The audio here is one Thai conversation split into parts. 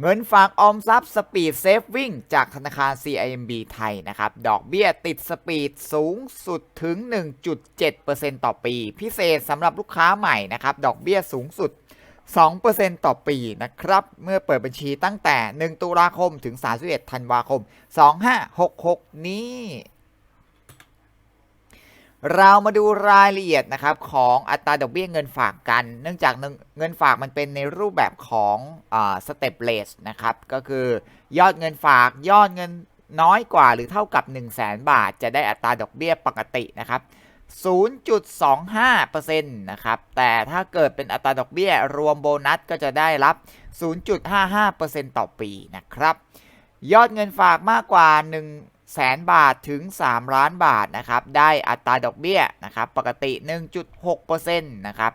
เงินฝากออมทรัพย์สปีดเซฟวิ่งจากธนาคาร CIMB ไทยนะครับ ดอกเบี้ยติดสปีดสูงสุดถึง 1.7%ต่อปี พิเศษสำหรับลูกค้าใหม่นะครับ ดอกเบี้ยสูงสุด 2%ต่อปีนะครับ เมื่อเปิดบัญชีตั้งแต่ 1 ตุลาคมถึง 31 ธันวาคม 2566 นี้ เรามาดูรายละเอียดนะครับของอัตราดอกเบี้ยเงินฝากกัน เนื่องจากเงินฝากมันเป็นในรูปแบบของสเต็ปเลสนะครับ ก็คือยอดเงินฝากยอดเงินน้อยกว่าหรือเท่ากับ 1 0 0 0 0แบาท จะได้อัตราดอกเบี้ยปกตินะครับ 0.25%นะครับ แต่ถ้าเกิดเป็นอัตราดอกเบี้ยรวมโบนัสก็จะได้รับ 0.55%ต่อปีนะครับ ยอดเงินฝากมากกว่า 1 แสนบาทถึง 3 ล้านบาทนะครับ ได้อัตราดอกเบี้ยนะครับ ปกติ 1.6%นะครับ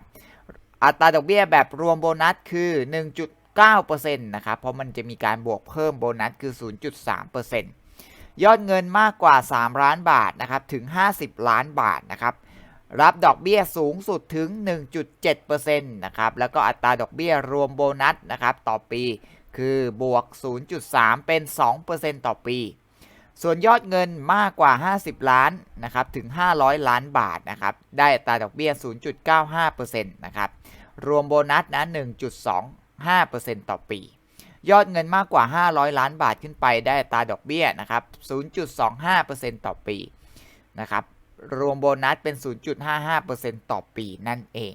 อัตราดอกเบี้ยแบบรวมโบนัสคือ 1.9%นะครับ เพราะมันจะมีการบวกเพิ่มโบนัสคือ 0.3%ยอดเงินมากกว่า 3 ล้านบาทนะครับ ถึง 50 ล้านบาทนะครับ รับดอกเบี้ยสูงสุดถึง 1.7%นะครับ แล้วก็อัตราดอกเบี้ยรวมโบนัสนะครับ ต่อปีคือบวก 0.3 เป็น 2%ต่อปี ส่วนยอดเงินมากกว่า 50 ล้านนะครับถึง 500 ล้านบาทนะครับได้อัตราดอกเบี้ย 0.95%นะครับรวมโบนัสนะ 1.25%ต่อปี ยอดเงินมากกว่า 500 ล้านบาทขึ้นไปได้อัตราดอกเบี้ยนะครับ 0.25%ต่อปีนะครับรวมโบนัสเป็น 0.55%ต่อปีนั่นเอง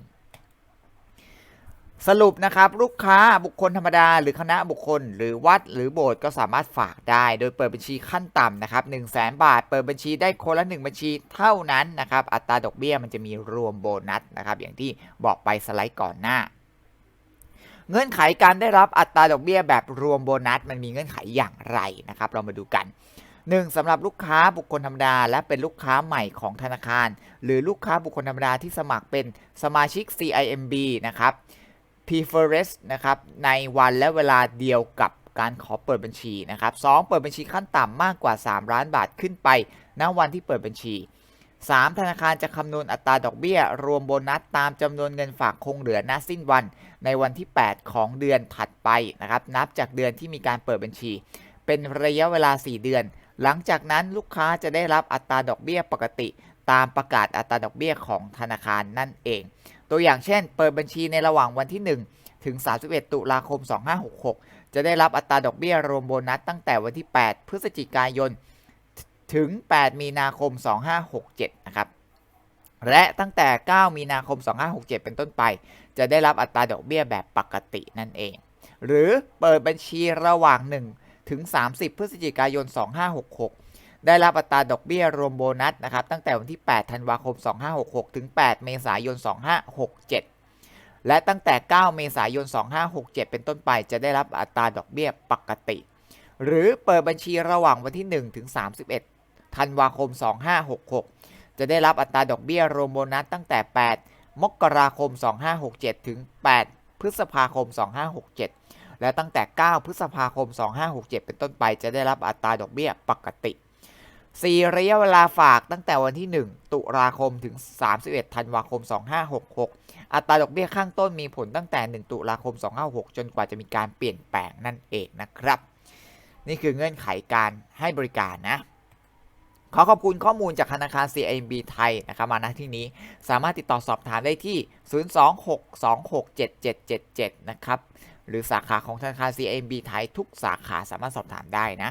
สรุปนะครับลูกค้าบุคคลธรรมดา หรือคณะบุคคล หรือวัดหรือโบสถ์ก็สามารถฝากได้ โดยเปิดบัญชีขั้นต่ำนะครับ1 0 0 0 0แสนบาท เปิดบัญชีได้คนละ 1 บัญชีเท่านั้นนะครับอัตราดอกเบี้ยมันจะมีรวมโบนัสนะครับอย่างที่บอกไปสไลด์ก่อนหน้า เงื่อนไขการได้รับอัตราดอกเบี้ยแบบรวมโบนัส มันมีเงื่อนไขอย่างไรนะครับ เรามาดูกัน 1. สำหรับลูกค้าบุคคลธรรมดา และเป็นลูกค้าใหม่ของธนาคาร หรือลูกค้าบุคคลธรรมดาที่สมัครเป็นสมาชิก CIMB นะครับ preference นะครับในวันและเวลาเดียวกับการขอเปิดบัญชีนะครับ 2. เปิดบัญชีขั้นต่ำมากกว่า 3 ล้านบาทขึ้นไป ณ วันที่เปิดบัญชี 3. ธนาคารจะคำนวณอัตราดอกเบี้ย รวมโบนัสตามจำนวนเงินฝากคงเหลือณสิ้นวัน ในวันที่ 8 ของเดือนถัดไปนะครับ นับจากเดือนที่มีการเปิดบัญชี เป็นระยะเวลา 4 เดือน หลังจากนั้นลูกค้าจะได้รับอัตราดอกเบี้ยปกติ ตามประกาศอัตราดอกเบี้ยของธนาคารนั่นเอง ตัวอย่างเช่น เปิดบัญชีในระหว่างวันที่ 1 ถึง 31 ตุลาคม 2566 จะได้รับอัตราดอกเบี้ยรวมโบนัสตั้งแต่วันที่ 8 พฤศจิกายน ถึง 8 มีนาคม 2567 นะครับ และตั้งแต่ 9 มีนาคม 2567 เป็นต้นไป จะได้รับอัตราดอกเบี้ยแบบปกตินั่นเอง หรือเปิดบัญชีระหว่าง 1 ถึง 30 พฤศจิกายน 2566 ได้รับอัตราดอกเบี้ยรวมโบนัสนะครับตั้งแต่วันที่ 8 ธันวาคม 2566 ถึง 8 เมษายน 2567 และตั้งแต่ 9 เมษายน 2567 เป็นต้นไปจะได้รับอัตราดอกเบี้ยปกติ หรือเปิดบัญชีระหว่างวันที่ 1 ถึง 31 ธันวาคม 2566 จะได้รับอัตราดอกเบี้ยรวมโบนัสตั้งแต่ 8 มกราคม 2567 ถึง 8 พฤษภาคม 2567 และตั้งแต่ 9 พฤษภาคม 2567 เป็นต้นไปจะได้รับอัตราดอกเบี้ยปกติ 4 ระยะเวลาฝากตั้งแต่วันที่ 1 ตุลาคมถึง 31 ธันวาคม 2566 อัตราดอกเบี้ยข้างต้นมีผลตั้งแต่ 1 ตุลาคม 256 จนกว่าจะมีการเปลี่ยนแปลงนั่นเองนะครับ นี่คือเงื่อนไขการให้บริการนะ ขอขอบคุณข้อมูลจากธนาคาร CIMB ไทยนะครับมาณที่นี้สามารถติดต่อสอบถามได้ที่ 026267777 นะครับ หรือสาขาของธนาคาร CIMB ไทยทุกสาขาสามารถสอบถามได้นะ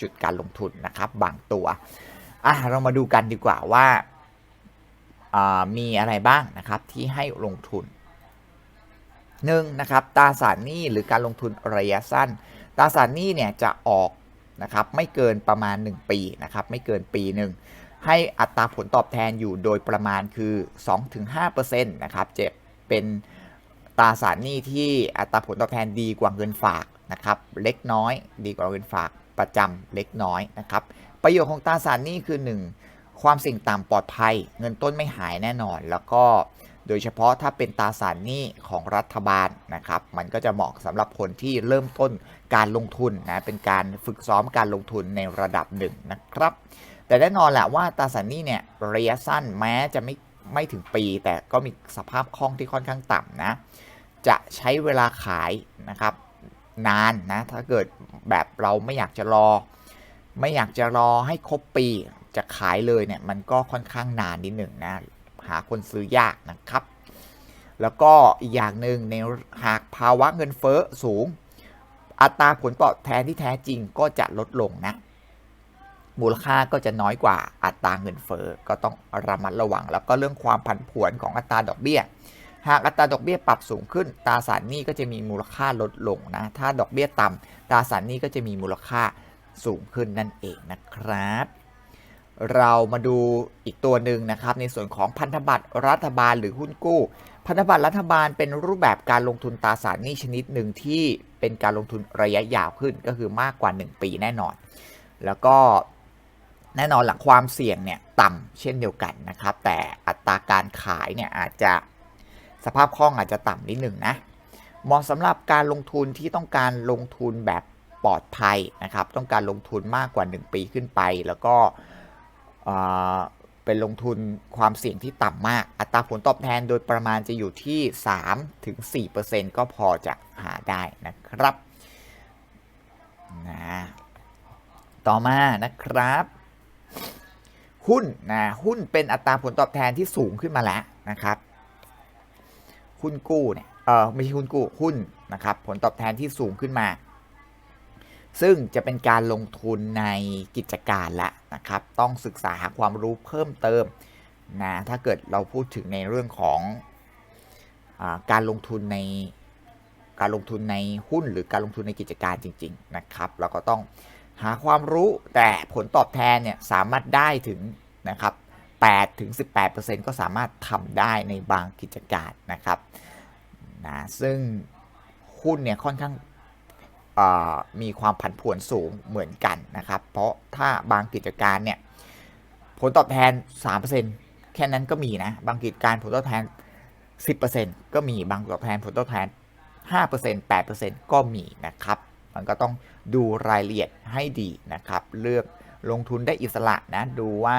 จุดการลงทุนนะครับบางตัวอะเรามาดูกันดีกว่าว่ามีอะไรบ้างนะครับที่ให้ลงทุนหนึ่งนะครับตราสารหนี้หรือการลงทุนระยะสั้นตราสารหนี้เนี่ยจะออกนะครับไม่เกินประมาณ 1 ปีนะครับไม่เกินปีหนึ่งให้อัตราผลตอบแทนอยู่โดยประมาณคือ 2-5%นะครับจะเป็นตราสารหนี้ที่อัตราผลตอบแทนดีกว่าเงินฝากนะครับเล็กน้อยดีกว่าเงินฝาก ประจำเล็กน้อยนะครับ ประโยชน์ของตราสารหนี้คือ 1. ความเสี่ยงต่ำปลอดภัย เงินต้นไม่หายแน่นอน แล้วก็โดยเฉพาะถ้าเป็นตราสารหนี้ของรัฐบาลนะครับ มันก็จะเหมาะสำหรับคนที่เริ่มต้นการลงทุนนะเป็นการฝึกซ้อมการลงทุนในระดับหนึ่งนะครับ แต่แน่นอนแหละว่าตราสารหนี้เนี่ยระยะสั้นแม้จะไม่ไม่ถึงปี แต่ก็มีสภาพคล่องที่ค่อนข้างต่ำนะจะใช้เวลาขายนะครับ นานนะถ้าเกิดแบบเราไม่อยากจะรอ ไม่อยากจะรอให้ครบปีจะขายเลยเนี่ยมันก็ค่อนข้างนานนิดหนึ่งนะหาคนซื้อยากนะครับ แล้วก็อีกอย่างหนึ่งในหากภาวะเงินเฟ้อสูง อัตราผลตอบแทนที่แท้จริงก็จะลดลงนะมูลค่าก็จะน้อยกว่าอัตราเงินเฟ้อก็ต้องระมัดระวัง แล้วก็เรื่องความผันผวนของอัตราดอกเบี้ย หากอัตราดอกเบี้ยปรับสูงขึ้นตราสารหนี้ก็จะมีมูลค่าลดลงนะถ้าดอกเบี้ยต่ำตราสารหนี้ก็จะมีมูลค่าสูงขึ้นนั่นเองนะครับ เรามาดูอีกตัวหนึ่งนะครับ ในส่วนของพันธบัตรรัฐบาลหรือหุ้นกู้ พันธบัตรรัฐบาลเป็นรูปแบบการลงทุนตราสารหนี้ชนิดหนึ่งที่เป็นการลงทุนระยะยาวขึ้นก็คือมากกว่า 1 ปีแน่นอน แล้วก็แน่นอนหลังความเสี่ยงเนี่ยต่ำเช่นเดียวกันนะครับ แต่อัตราการขายเนี่ยอาจจะ สภาพคล่องอาจจะต่ำนิดหนึ่งนะเหมาะสำหรับการลงทุนที่ต้องการลงทุนแบบปลอดภัยนะครับ ต้องการลงทุนมากกว่า 1 ปีขึ้นไป แล้วก็เป็นลงทุนความเสี่ยงที่ต่ำมาก อัตราผลตอบแทนโดยประมาณจะอยู่ที่3-4%ก็พอจะหาได้นะครับนะต่อมานะครับ หุ้นนะหุ้นเป็นอัตราผลตอบแทนที่สูงขึ้นมาแล้วนะครับ หุ้นกู้เนี่ยเออไม่ใช่หุ้นกู้หุ้นนะครับผลตอบแทนที่สูงขึ้นมา ซึ่งจะเป็นการลงทุนในกิจการละนะครับ ต้องศึกษาหาความรู้เพิ่มเติมนะถ้าเกิดเราพูดถึงในเรื่องของอาการลงทุนในการลงทุนในหุ้นหรือการลงทุนในกิจการจริง ๆ นะครับ เราก็ต้องหาความรู้แต่ผลตอบแทนเนี่ยสามารถได้ถึงนะครับ 8ถึง18%ก็สามารถทำได้ในบางกิจการนะครับนะซึ่งหุ้นเนี่ยค่อนข้างมีความผันผวนสูงเหมือนกันนะครับ เพราะถ้าบางกิจการเนี่ยผลตอบแทน 3%แค่นั้นก็มีนะ บางกิจการผลตอบแทน 10%ก็มี บางตอบแทนผลตอบแทน 5% 8%ก็มีนะครับ มันก็ต้องดูรายละเอียดให้ดีนะครับ เลือกลงทุนได้อิสระนะ ดูว่า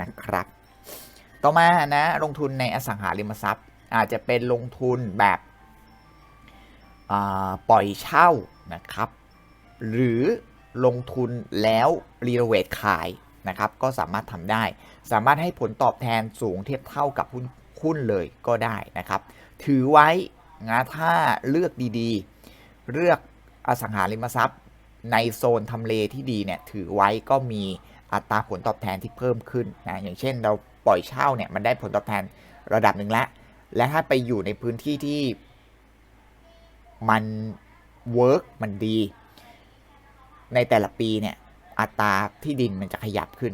นะครับ ต่อมานะลงทุนในอสังหาริมทรัพย์ อาจจะเป็นลงทุนแบบปล่อยเช่านะครับ หรือลงทุนแล้วรีโนเวทขายนะครับก็สามารถทำได้ สามารถให้ผลตอบแทนสูงเทียบเท่ากับหุ้นหุ้นเลยก็ได้นะครับ ถือไว้นะถ้าเลือกดีๆ เลือกอสังหาริมทรัพย์ ในโซนทำเลที่ดีเนี่ยถือไว้ก็มี อัตราผลตอบแทนที่เพิ่มขึ้นนะอย่างเช่นเราปล่อยเช่าเนี่ยมันได้ผลตอบแทนระดับหนึ่งแล้วและถ้าไปอยู่ในพื้นที่ที่มันเวิร์กมันดี ในแต่ละปีเนี่ยอัตราที่ดินมันจะขยับขึ้น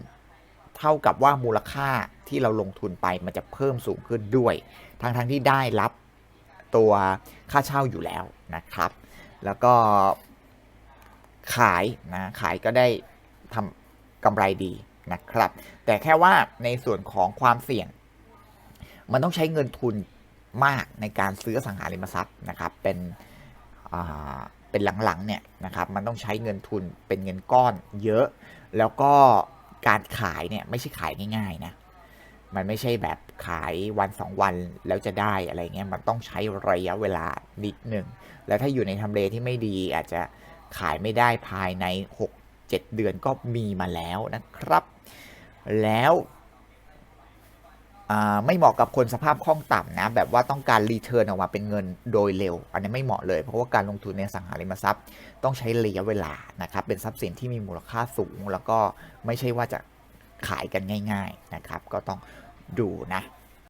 เท่ากับว่ามูลค่าที่เราลงทุนไปมันจะเพิ่มสูงขึ้นด้วยทั้งทั้งที่ได้รับตัวค่าเช่าอยู่แล้วนะครับ แล้วก็ขายนะขายก็ได้ทำ กำไรดีนะครับ แต่แค่ว่าในส่วนของความเสี่ยง มันต้องใช้เงินทุนมากในการซื้อสังหาริมทรัพย์นะครับ เป็นเป็นหลังๆเนี่ยนะครับ มันต้องใช้เงินทุนเป็นเงินก้อนเยอะ แล้วก็การขายเนี่ยไม่ใช่ขายง่ายๆนะมันไม่ใช่แบบขายวันสองวันแล้วจะได้อะไรเงี้ยมันต้องใช้ระยะเวลานิดหนึ่ง แล้วถ้าอยู่ในทำเลที่ไม่ดีอาจจะขายไม่ได้ภายใน 7 เดือนก็มีมาแล้วนะครับ แล้วไม่เหมาะกับคนสภาพคล่องต่ำนะ แบบว่าต้องการรีเทิร์นออกมาเป็นเงินโดยเร็ว อันนี้ไม่เหมาะเลย เพราะว่าการลงทุนในสังหาริมทรัพย์ ต้องใช้ระยะเวลานะครับ เป็นทรัพย์สินที่มีมูลค่าสูง แล้วก็ไม่ใช่ว่าจะขายกันง่าย ๆนะครับ ก็ต้องดูนะ